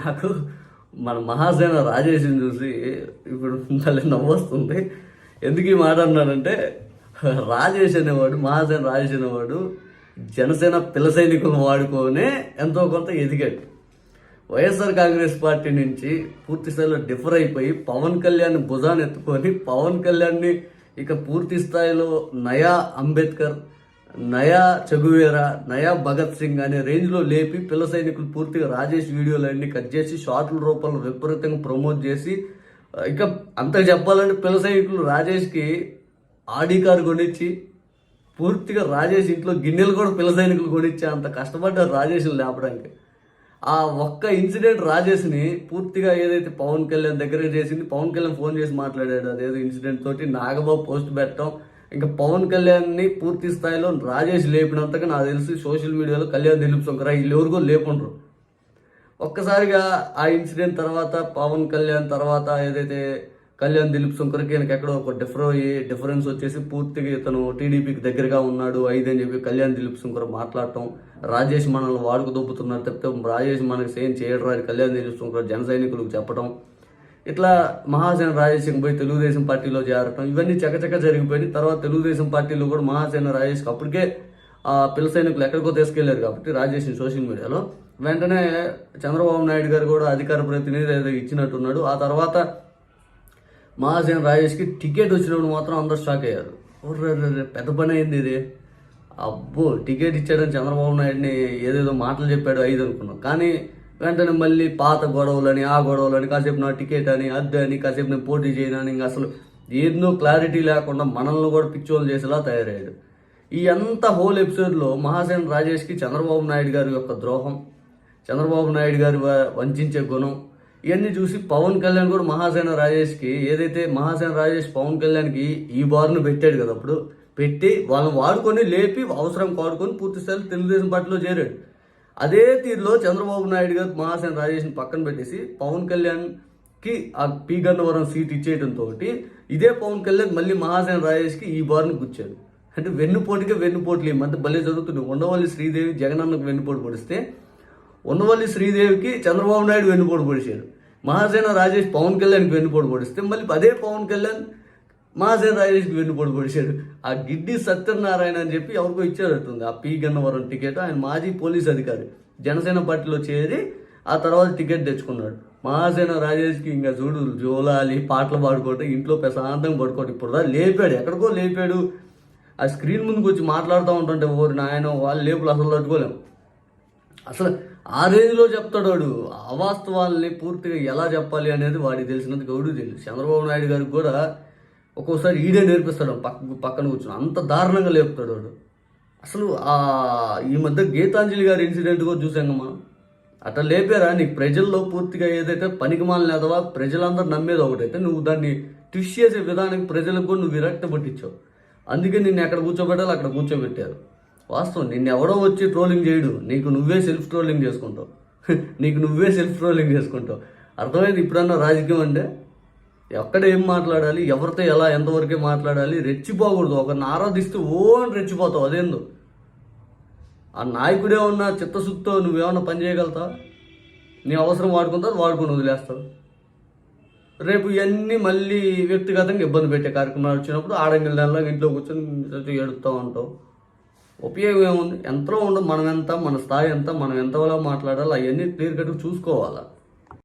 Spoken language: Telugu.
నాకు మన మహాసేన రాజేష్ని చూసి ఇప్పుడు మళ్ళీ నవ్వొస్తుంది. ఎందుకు ఈ మాట అన్నానంటే రాజేష్ అనేవాడు మహాసేన రాజేష్ అనేవాడు జనసేన పిల్ల సైనికులను వాడుకొనే ఎంతో కొంత ఎదిగాడు. వైఎస్ఆర్ కాంగ్రెస్ పార్టీ నుంచి పూర్తి స్థాయిలో డిఫర్ అయిపోయి పవన్ కళ్యాణ్ భుజాన్ని ఎత్తుకొని పవన్ కళ్యాణ్ని ఇక పూర్తి స్థాయిలో నయా అంబేద్కర్ నయా చగువేరా నయా భగత్ సింగ్ అనే రేంజ్లో లేపి పిల్ల సైనికులు పూర్తిగా రాజేష్ వీడియోలన్నీ కట్ చేసి షార్ట్ల రూపంలో విపరీతంగా ప్రమోట్ చేసి ఇక అంత చెప్పాలంటే పిల్ల సైనికులు రాజేష్కి ఆడి కారు కొనిచ్చి పూర్తిగా రాజేష్ ఇంట్లో గిన్నెలు కూడా పిల్ల సైనికులు కొనిచ్చే అంత కష్టపడ్డారు రాజేష్ని లేపడానికి. ఆ ఒక్క ఇన్సిడెంట్ రాజేష్ని పూర్తిగా ఏదైతే పవన్ కళ్యాణ్ దగ్గర చేసింది పవన్ కళ్యాణ్ ఫోన్ చేసి మాట్లాడాడు. అదేదో ఇన్సిడెంట్ తోటి నాగబాబు పోస్ట్ పెట్టడం ఇంకా పవన్ కళ్యాణ్ని పూర్తి స్థాయిలో రాజేష్ లేపినంతగా నాకు తెలిసి సోషల్ మీడియాలో కళ్యాణ్ దిలీప్ శంకర వీళ్ళు ఎవరికో లేపుండ్రు. ఒక్కసారిగా ఆ ఇన్సిడెంట్ తర్వాత పవన్ కళ్యాణ్ తర్వాత ఏదైతే కళ్యాణ్ దిలీప్ శంకర్కి ఈయనకి ఎక్కడో ఒక డిఫర్ అయ్యి డిఫరెన్స్ వచ్చేసి పూర్తిగా ఇతను టీడీపీకి దగ్గరగా ఉన్నాడు ఐదని చెప్పి కళ్యాణ్ దిలీప్ శంకర్ మాట్లాడటం రాజేష్ మనల్ని వాడుకు దొబ్బుతున్నారు తప్పితే రాజేష్ మనకి సేమ్ చేయడరా కళ్యాణ్ దిలీప్ శంకర్ జన సైనికులకు చెప్పడం ఇట్లా మహాసేన రాజేష్ సింగ్ పోయి తెలుగుదేశం పార్టీలో చేరటం ఇవన్నీ చకచక జరిగిపోయినాయి. తర్వాత తెలుగుదేశం పార్టీలో కూడా మహాసేన రాజేష్ అప్పటికే ఆ పిల్ల సైనికులు ఎక్కడికో తీసుకెళ్ళారు కాబట్టి రాజేష్ సోషల్ మీడియాలో. వెంటనే చంద్రబాబు నాయుడు గారు కూడా అధికార ప్రతినిధి ఏదో ఇచ్చినట్టున్నాడు. ఆ తర్వాత మహాసేన రాజేష్కి టికెట్ వచ్చినప్పుడు మాత్రం అందరు షాక్ అయ్యారు. పెద్ద పని అయింది ఇది. అబ్బో టికెట్ ఇచ్చాడని చంద్రబాబు నాయుడిని ఏదేదో మాటలు చెప్పాడు ఐదు అనుకున్నాం. కానీ వెంటనే మళ్ళీ పాత గొడవలని ఆ గొడవలని కాసేపు నా టికెట్ అని అద్దె అని కాసేపు నేను పోటీ చేయనని ఇంకా అసలు ఎన్నో క్లారిటీ లేకుండా మనల్ని కూడా పిచ్చోలు చేసేలా తయారయ్యాడు. ఈ అంత హోల్ ఎపిసోడ్లో మహాసేన రాజేష్కి చంద్రబాబు నాయుడు గారి యొక్క ద్రోహం చంద్రబాబు నాయుడు గారి వ- వంచే గుణం ఇవన్నీ చూసి పవన్ కళ్యాణ్ కూడా మహాసేన రాజేష్కి ఏదైతే మహాసేన రాజేష్ పవన్ కళ్యాణ్కి ఈ బారును పెట్టాడు కదా అప్పుడు పెట్టి వాళ్ళని వాడుకొని లేపి అవసరం వాడుకొని పూర్తిస్థాయిలో తెలుగుదేశం పార్టీలో చేరాడు. అదే తీరులో చంద్రబాబు నాయుడు గారు మహాసేన రాజేష్ని పక్కన పెట్టేసి పవన్ కళ్యాణ్కి ఆ పి గన్నవరం సీట్ ఇచ్చేయడంతో ఇదే పవన్ కళ్యాణ్ మళ్ళీ మహాసేన రాజేష్కి ఈ బార్ని కూర్చాడు అంటే వెన్నుపోటుకే వెన్నుపోట్లు. ఈ మధ్య భలే జరుగుతుంది ఉండవల్లి శ్రీదేవి జగనన్నకు వెన్నుపోటు పొడిస్తే ఉన్నవల్లి శ్రీదేవికి చంద్రబాబు నాయుడు వెన్నుపోటు పొడిచాడు. మహాసేన రాజేష్ పవన్ కళ్యాణ్కి వెన్నుపోటు పొడిస్తే మళ్ళీ అదే పవన్ కళ్యాణ్ మహాసేన రాజేష్కి వెన్నుపోటు పొడిచాడు. ఆ గిడ్డి సత్యనారాయణ అని చెప్పి ఎవరికో ఇచ్చారట్టుంది ఆ పి గన్నవరం టికెట్ ఆయన మాజీ పోలీస్ అధికారి. జనసేన పార్టీలో చేరి ఆ తర్వాత టికెట్ తెచ్చుకున్నాడు. మహాసేన రాజేష్కి ఇంకా చూడు జోలాలి పాటలు పాడుకోవటం ఇంట్లో ప్రశాంతంగా పడుకోవటం ఇప్పుడు దా లేపాడు. ఎక్కడికో లేపాడు. ఆ స్క్రీన్ ముందుకు వచ్చి మాట్లాడుతూ ఉంటుంటే ఓరి నాయన వాళ్ళు లేపులు అసలు తట్టుకోలేము అసలు ఆ రేంజ్లో చెప్తాడు వాడు. అవాస్తవాల్ని పూర్తిగా ఎలా చెప్పాలి అనేది వాడికి తెలిసినంత గౌడు తెలుసు చంద్రబాబు నాయుడు గారికి కూడా ఒక్కోసారి ఈడే నేర్పిస్తాడు పక్క పక్కన కూర్చొని. అంత దారుణంగా లేపుతాడు వాడు. అసలు ఆ ఈ మధ్య గీతాంజలి గారి ఇన్సిడెంట్ కూడా చూసాం మనం. అట్లా లేపారా? నీకు ప్రజల్లో పూర్తిగా ఏదైతే పనికి లేదవా ప్రజలందరూ నమ్మేది ఒకటైతే నువ్వు దాన్ని ట్విస్ట్ చేసే విధానానికి ప్రజలకు కూడా నువ్వు విరక్త పట్టించావు. అందుకే నిన్ను ఎక్కడ కూర్చోబెట్టాలి అక్కడ కూర్చోబెట్టారు. వాస్తవం నిన్ను ఎవడో వచ్చి ట్రోలింగ్ చేయడు. నీకు నువ్వే సెల్ఫ్ ట్రోలింగ్ చేసుకుంటావు. నీకు నువ్వే సెల్ఫ్ ట్రోలింగ్ చేసుకుంటావు. అర్థమైంది ఇప్పుడన్నా రాజకీయం అంటే? ఎక్కడ ఏం మాట్లాడాలి ఎవరితో ఎలా ఎంతవరకే మాట్లాడాలి రెచ్చిపోకూడదు. ఒకరిని ఆరాధిస్తే ఓ అని రెచ్చిపోతావు అదేందో. ఆ నాయకుడే ఉన్న చిత్తశుద్ధితో నువ్వేమన్నా పని చేయగలుగుతావు? నీ అవసరం వాడుకుంటా వాడుకొని వదిలేస్తావు. రేపు ఇవన్నీ మళ్ళీ వ్యక్తిగతంగా ఇబ్బంది పెట్టే కార్యక్రమాలు వచ్చినప్పుడు ఆడంగిల నెలలో ఇంట్లో కూర్చొని ఏడుస్తూ ఉంటావు. ఉపయోగం ఏముంది? ఎంతలో ఉండదు. మనం ఎంత మన స్థాయి ఎంత మనం ఎంతలా మాట్లాడాలి అవన్నీ క్లియర్ కట్గా చూసుకోవాలా?